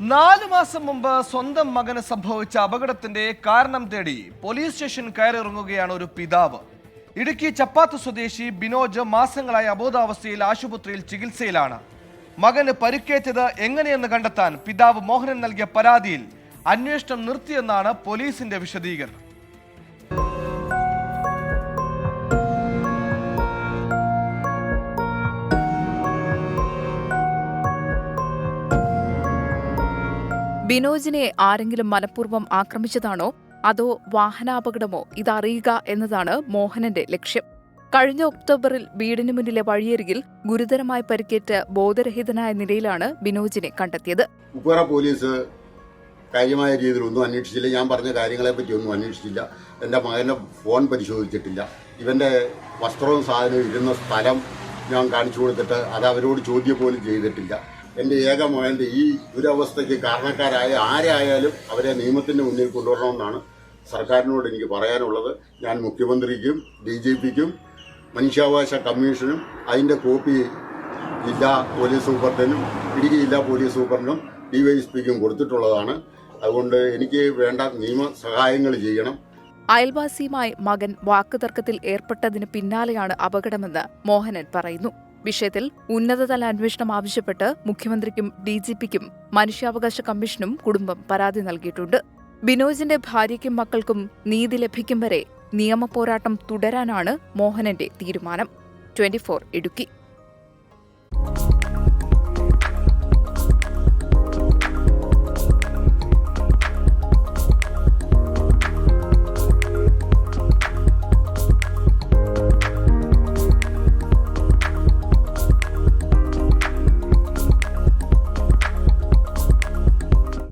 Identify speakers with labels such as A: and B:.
A: നാലു മാസം മുമ്പ് സ്വന്തം മകന് സംഭവിച്ച അപകടത്തിന്റെ കാരണം തേടി പോലീസ് സ്റ്റേഷൻ കയറിറങ്ങുകയാണ് ഒരു പിതാവ്. ഇടുക്കി ചപ്പാത്ത് സ്വദേശി ബിനോജ് മാസങ്ങളായി അബോധാവസ്ഥയിൽ ആശുപത്രിയിൽ ചികിത്സയിലാണ്. മകന് പരുക്കേറ്റത് എങ്ങനെയെന്ന് കണ്ടെത്താൻ പിതാവ് മോഹനൻ നൽകിയ പരാതിയിൽ അന്വേഷണം നിർത്തിയെന്നാണ് പോലീസിന്റെ വിശദീകരണം.
B: ബിനോജിനെ ആരെങ്കിലും മനഃപൂർവം ആക്രമിച്ചതാണോ? അതോ വാഹനാപകടമോ? ഇതറിയുക എന്നതാണ് മോഹനന്റെ ലക്ഷ്യം. കഴിഞ്ഞ ഒക്ടോബറിൽ വീടിന് മുന്നിലെ വഴിയരികിൽ ഗുരുതരമായി പരിക്കേറ്റ് ബോധരഹിതനായ നിലയിലാണ് ബിനോജിനെ കണ്ടെത്തിയത്.
C: പോലീസ് കാര്യമായ രീതിയിൽ ഒന്നും അന്വേഷിച്ചില്ല. ഞാൻ പറഞ്ഞ കാര്യങ്ങളെ പറ്റി ഒന്നും അന്വേഷിച്ചില്ല. എന്റെ മകന്റെ ഫോൺ പരിശോധിച്ചിട്ടില്ല. ഇവന്റെ വസ്ത്രവും സാധനവും ഇരുന്ന സ്ഥലം ഞാൻ കാണിച്ചു കൊടുത്തിട്ട് അത് അവരോട് ചോദ്യം പോലും ചെയ്തിട്ടില്ല. എന്റെ ഏക മകന്റെ ഈ ദുരവസ്ഥയ്ക്ക് കാരണക്കാരായ ആരായാലും അവരെ നിയമത്തിന്റെ മുന്നിൽ കൊണ്ടുവരണമെന്നാണ് സർക്കാരിനോട് എനിക്ക് പറയാനുള്ളത്. ഞാൻ മുഖ്യമന്ത്രിക്കും ഡി ജി പിക്കും മനുഷ്യാവകാശ കമ്മീഷനും അതിന്റെ കോപ്പി ജില്ലാ പോലീസ് സൂപ്രണ്ടിനും ഇടുക്കി ജില്ലാ പോലീസ് സൂപ്രണ്ടിനും ഡിവൈഎസ്പിക്കും കൊടുത്തിട്ടുള്ളതാണ്. അതുകൊണ്ട് എനിക്ക് വേണ്ട നിയമ സഹായങ്ങൾ ചെയ്യണം.
B: അയൽവാസിയുമായി മകൻ വാക്കുതർക്കത്തിൽ ഏർപ്പെട്ടതിന് പിന്നാലെയാണ് അപകടമെന്ന് മോഹനൻ പറയുന്നു. വിഷയത്തിൽ ഉന്നതതല അന്വേഷണം ആവശ്യപ്പെട്ട് മുഖ്യമന്ത്രിക്കും ഡിജിപിക്കും മനുഷ്യാവകാശ കമ്മീഷനും കുടുംബം പരാതി നൽകിയിട്ടുണ്ട്. ബിനോജിന്റെ ഭാര്യയ്ക്കും മക്കൾക്കും നീതി ലഭിക്കും വരെ നിയമപോരാട്ടം തുടരാനാണ് മോഹനന്റെ തീരുമാനം. Twenty four Idukki.